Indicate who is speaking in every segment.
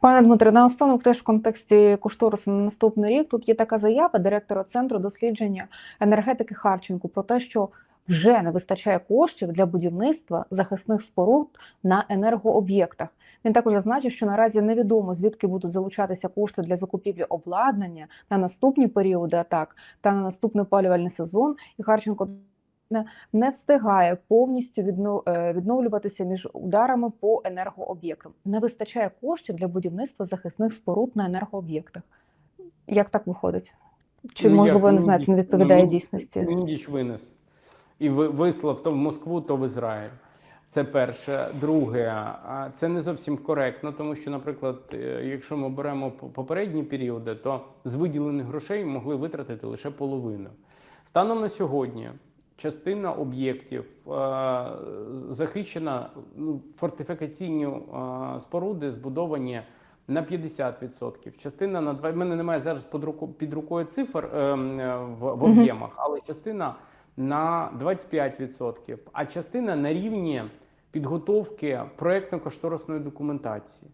Speaker 1: Пане Дмитре, наостанок теж в контексті кошторису на наступний рік тут є така заява директора центру дослідження енергетики Харченку про те, що вже не вистачає коштів для будівництва захисних споруд на енергооб'єктах. Він також зазначив, що наразі невідомо звідки будуть залучатися кошти для закупівлі обладнання на наступні періоди атак та на наступний опалювальний сезон. І Харченко не, не встигає повністю е, відновлюватися між ударами по енергооб'єктам. Не вистачає коштів для будівництва захисних споруд на енергооб'єктах. Як так виходить? Чи
Speaker 2: Ну,
Speaker 1: можливо
Speaker 2: як?
Speaker 1: не
Speaker 2: Ну,
Speaker 1: знаю, це не
Speaker 2: ну,
Speaker 1: відповідає
Speaker 2: ну,
Speaker 1: дійсності?
Speaker 2: Міндіч винес і ви- вислав то в Москву, то в Ізраїль. Це перше. Друге, це не зовсім коректно, тому що, наприклад, е, якщо ми беремо по- попередні періоди, то з виділених грошей могли витратити лише половину. Станом на сьогодні частина об'єктів е, захищена, ну, фортифікаційні е, споруди збудовані на 50%. Частина на два- в мене немає зараз під, руку, під рукою цифр е, е, в, в об'ємах, але частина на 25%, а частина на рівні підготовки проєктно-кошторисної документації.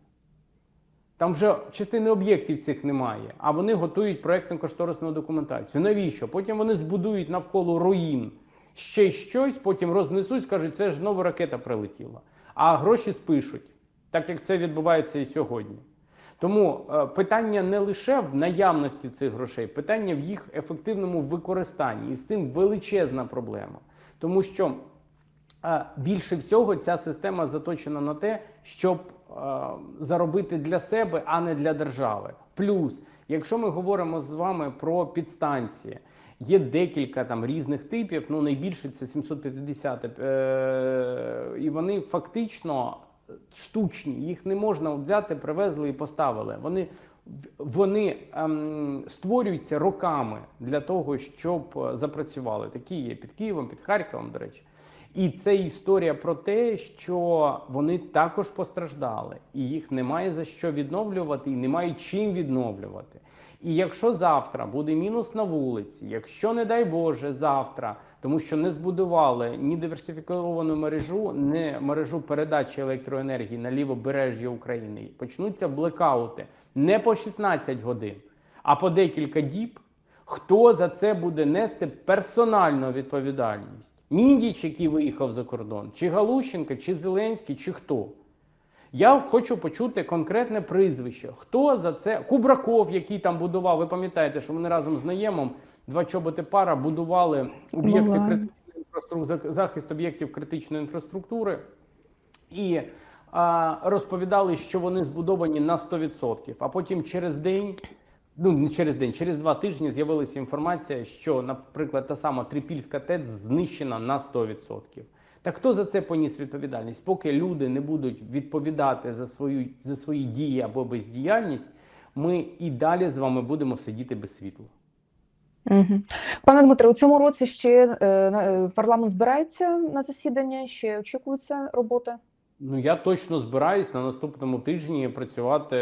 Speaker 2: Там вже частини об'єктів цих немає, а вони готують проєктно-кошторисну документацію. Навіщо? Потім вони збудують навколо руїн ще щось, потім рознесуть, скажуть, це ж нова ракета прилетіла. А гроші спишуть, так як це відбувається і сьогодні. Тому е, питання не лише в наявності цих грошей, питання в їх ефективному використанні. І з цим величезна проблема. Тому що е, більше всього ця система заточена на те, щоб е, заробити для себе, а не для держави. Плюс, якщо ми говоримо з вами про підстанції, є декілька там різних типів. Ну найбільше це 750, е, і вони фактично штучні. Їх не можна взяти, привезли і поставили. Вони вони ем, створюються роками для того, щоб е, запрацювали. Такі є під Києвом, під Харковом, до речі. І це історія про те, що вони також постраждали, і їх немає за що відновлювати, і немає чим відновлювати. І якщо завтра буде мінус на вулиці, якщо, не дай Боже, завтра, тому що не збудували ні диверсифіковану мережу, ні мережу передачі електроенергії на лівобережжя України, почнуться блекаути не по 16 годин, а по декілька діб, хто за це буде нести персональну відповідальність? Міндіч, який виїхав за кордон, чи Галущенко, чи Зеленський, чи хто? Я хочу почути конкретне прізвище. Хто за це? Кубраков, який там будував. Ви пам'ятаєте, що вони разом з наємом два чоботи пара будували об'єкти критичної інфраструктури, захист об'єктів критичної інфраструктури і а, розповідали, що вони збудовані на 100%. А потім через день. Ну, не через день, через два тижні з'явилася інформація, що, наприклад, та сама Трипільська ТЕЦ знищена на 100%. Так хто за це поніс відповідальність? Поки люди не будуть відповідати за свою за свої дії або бездіяльність, ми і далі з вами будемо сидіти без світла.
Speaker 1: Угу. Пане Дмитре, у цьому році ще е, е, парламент збирається на засідання, ще очікується робота.
Speaker 2: Ну я точно збираюсь на наступному тижні працювати.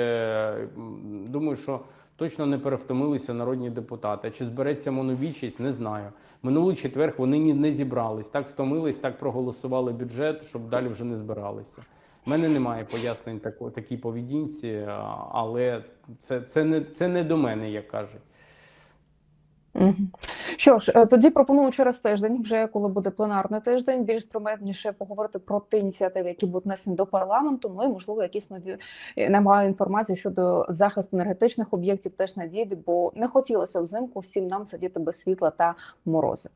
Speaker 2: Думаю, що точно не перевтомилися народні депутати. Чи збереться монобільшість, не знаю. Минулий четверг вони ні- не зібрались. Так стомились, так проголосували бюджет, щоб далі вже не збиралися. У мене немає пояснень тако, такій поведінці, але це, це, не, це не до мене, як кажуть.
Speaker 1: Угу. Що ж, е, тоді пропоную через тиждень, вже коли буде пленарний тиждень, більш прометніше поговорити про ті ініціативи, які будуть внесені до парламенту. Ну і можливо, якісь нові е, немає інформації щодо захисту енергетичних об'єктів теж надійди, бо не хотілося взимку всім нам сидіти без світла та морози.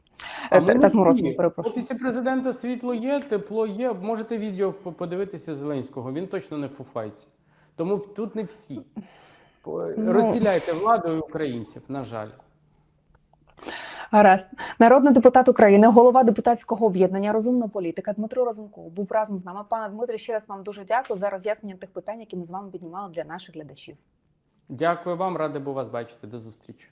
Speaker 2: А
Speaker 1: Е, Та, та з морозом, перепрошую.
Speaker 2: офісі президента світло є, тепло є. Можете відео подивитися Зеленського. Він точно не фуфайці. Тому тут не всі.
Speaker 1: Ну.
Speaker 2: Розділяйте владу і українців, на жаль.
Speaker 1: Гаразд. Народний депутат України, голова депутатського об'єднання Розумна політика Дмитро Розумков був разом з нами. Пане Дмитре, ще раз вам дуже дякую за роз'яснення тих питань, які ми з вами піднімали для наших глядачів.
Speaker 2: Дякую вам, радий був вас бачити. До зустрічі.